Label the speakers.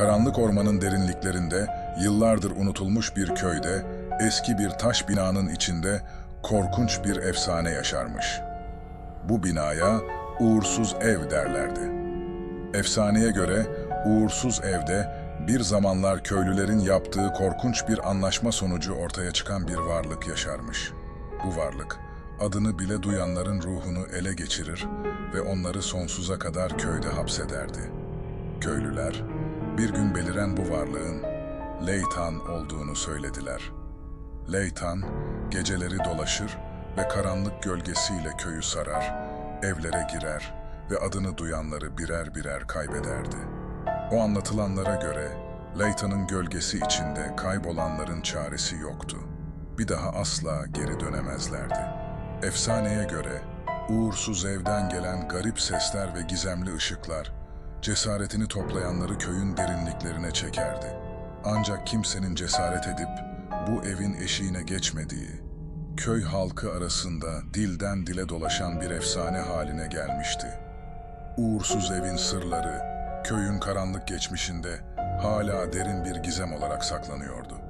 Speaker 1: Karanlık ormanın derinliklerinde, yıllardır unutulmuş bir köyde, eski bir taş binanın içinde korkunç bir efsane yaşarmış. Bu binaya uğursuz ev derlerdi. Efsaneye göre uğursuz evde bir zamanlar köylülerin yaptığı korkunç bir anlaşma sonucu ortaya çıkan bir varlık yaşarmış. Bu varlık adını bile duyanların ruhunu ele geçirir ve onları sonsuza kadar köyde hapsederdi. Köylüler bir gün beliren bu varlığın Leytan olduğunu söylediler. Leytan geceleri dolaşır ve karanlık gölgesiyle köyü sarar, evlere girer ve adını duyanları birer birer kaybederdi. O anlatılanlara göre Leytan'ın gölgesi içinde kaybolanların çaresi yoktu. Bir daha asla geri dönemezlerdi. Efsaneye göre uğursuz evden gelen garip sesler ve gizemli ışıklar cesaretini toplayanları köyün derinliklerine çekerdi. Ancak kimsenin cesaret edip bu evin eşiğine geçmediği, köy halkı arasında dilden dile dolaşan bir efsane haline gelmişti. Uğursuz evin sırları, köyün karanlık geçmişinde hala derin bir gizem olarak saklanıyordu.